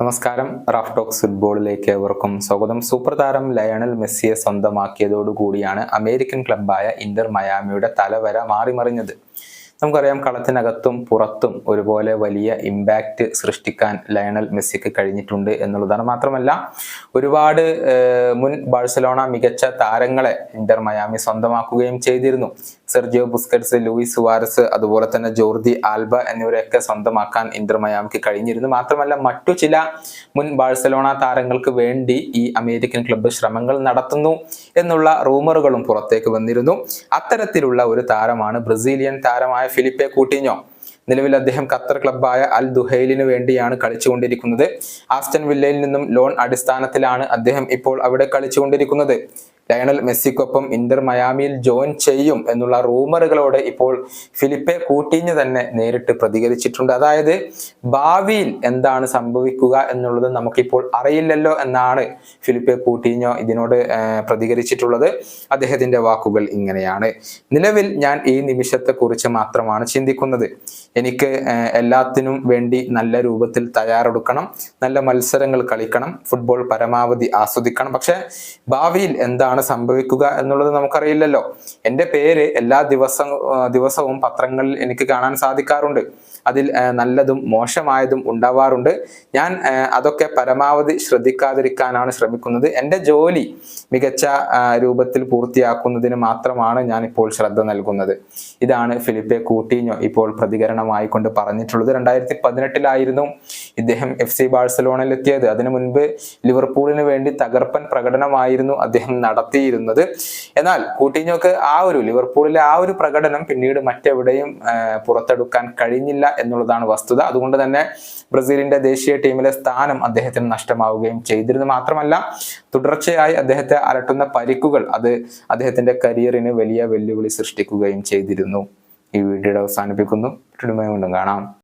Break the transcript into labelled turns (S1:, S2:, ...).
S1: നമസ്കാരം. Raf talks ഫുട്ബോളിലേക്ക് ഏവർക്കും സ്വാഗതം. സൂപ്പർ താരം ലയണൽ മെസ്സിയെ സ്വന്തമാക്കിയതോടുകൂടിയാണ് അമേരിക്കൻ ക്ലബായ ഇന്റർ മയാമിയുടെ തലവര മാറിമറിഞ്ഞത്. നമുക്കറിയാം കളത്തിനകത്തും പുറത്തും ഒരുപോലെ വലിയ ഇമ്പാക്റ്റ് സൃഷ്ടിക്കാൻ ലയണൽ മെസ്സിക്ക് കഴിഞ്ഞിട്ടുണ്ട് എന്നുള്ളതാണ്. മാത്രമല്ല ഒരുപാട് മുൻ ബാഴ്സലോണ മികച്ച താരങ്ങളെ ഇന്റർ മയാമി സ്വന്തമാക്കുകയും ചെയ്തിരുന്നു. സെർജിയോ ബുസ്കറ്റ്സ് ലൂയിസ് സുവാരസ് അതുപോലെ തന്നെ ജോർദി ആൽബ എന്നിവരെയൊക്കെ സ്വന്തമാക്കാൻ ഇന്റർ മയാമിക്ക് കഴിഞ്ഞിരുന്നു. മാത്രമല്ല മറ്റു ചില മുൻ ബാഴ്സലോണ താരങ്ങൾക്ക് വേണ്ടി ഈ അമേരിക്കൻ ക്ലബ്ബ് ശ്രമങ്ങൾ നടത്തുന്നു എന്നുള്ള റൂമറുകളും പുറത്തേക്ക് വന്നിരുന്നു. അത്തരത്തിലുള്ള ഒരു താരമാണ് ബ്രസീലിയൻ താരമായ ഫിലിപ്പെ കൂട്ടിഞ്ഞോ? നിലവിൽ അദ്ദേഹം ഖത്തർ ക്ലബ്ബായ അൽ ദുഹൈലിന് വേണ്ടിയാണ് കളിച്ചുകൊണ്ടിരിക്കുന്നത്. ആസ്റ്റൻ വില്ലയിൽ നിന്നും ലോൺ അടിസ്ഥാനത്തിലാണ് അദ്ദേഹം ഇപ്പോൾ അവിടെ കളിച്ചുകൊണ്ടിരിക്കുന്നത്. ലയണൽ മെസ്സിക്കൊപ്പം ഇന്റർ മയാമിയിൽ ജോയിൻ ചെയ്യും എന്നുള്ള റൂമറുകളോട് ഇപ്പോൾ ഫിലിപ്പെ കൂട്ടിഞ്ഞ് തന്നെ നേരിട്ട് പ്രതികരിച്ചിട്ടുണ്ട്. അതായത് ഭാവിയിൽ എന്താണ് സംഭവിക്കുക എന്നുള്ളത് നമുക്കിപ്പോൾ അറിയില്ലല്ലോ എന്നാണ് ഫിലിപ്പെ കൂട്ടിഞ്ഞോ ഇതിനോട് പ്രതികരിച്ചിട്ടുള്ളത്. അദ്ദേഹത്തിന്റെ വാക്കുകൾ ഇങ്ങനെയാണ്. നിലവിൽ ഞാൻ ഈ നിമിഷത്തെ കുറിച്ച് മാത്രമാണ് ചിന്തിക്കുന്നത്. എനിക്ക് എല്ലാത്തിനും വേണ്ടി നല്ല രൂപത്തിൽ തയ്യാറെടുക്കണം നല്ല മത്സരങ്ങൾ കളിക്കണം ഫുട്ബോൾ പരമാവധി ആസ്വദിക്കണം. പക്ഷെ ഭാവിയിൽ എന്താണ് സംഭവിക്കുക എന്നുള്ളത് നമുക്കറിയില്ലല്ലോ. എന്റെ പേര് എല്ലാ ദിവസം ദിവസവും പത്രങ്ങളിൽ എനിക്ക് കാണാൻ സാധിക്കാറുണ്ട്. അതിൽ നല്ലതും മോശമായതും ഉണ്ടാവാറുണ്ട്. ഞാൻ അതൊക്കെ പരമാവധി ശ്രദ്ധിക്കാതിരിക്കാനാണ് ശ്രമിക്കുന്നത്. എന്റെ ജോലി മികച്ച രൂപത്തിൽ പൂർത്തിയാക്കുന്നതിന് മാത്രമാണ് ഞാൻ ഇപ്പോൾ ശ്രദ്ധ നൽകുന്നത്. ഇതാണ് ഫിലിപ്പെ കൂട്ടീഞ്ഞോ ഇപ്പോൾ പ്രതികരണമായി കൊണ്ട് പറഞ്ഞിട്ടുള്ളത്. രണ്ടായിരത്തി പതിനെട്ടിലായിരുന്നു ഇദ്ദേഹം എഫ് സി ബാഴ്സലോണയിൽ എത്തിയത് അതിനു മുൻപ് ലിവർപൂളിന് വേണ്ടി തകർപ്പൻ പ്രകടനമായിരുന്നു അദ്ദേഹം നടത്തിയിരുന്നത്. എന്നാൽ കൂട്ടിഞ്ഞോക്ക് ആ ഒരു ലിവർപൂളിലെ ആ ഒരു പ്രകടനം പിന്നീട് മറ്റെവിടെയും പുറത്തെടുക്കാൻ കഴിഞ്ഞില്ല എന്നുള്ളതാണ് വസ്തുത. അതുകൊണ്ട് തന്നെ ബ്രസീലിന്റെ ദേശീയ ടീമിലെ സ്ഥാനം അദ്ദേഹത്തിന് നഷ്ടമാവുകയും ചെയ്തിരുന്നു. മാത്രമല്ല തുടർച്ചയായി അദ്ദേഹത്തെ അലട്ടുന്ന പരിക്കുകൾ അത് അദ്ദേഹത്തിന്റെ കരിയറിന് വലിയ വെല്ലുവിളി സൃഷ്ടിക്കുകയും ചെയ്തിരുന്നു. ഈ വീഡിയോയുടെ അവസാനിപ്പിക്കുന്നു. കാണാം.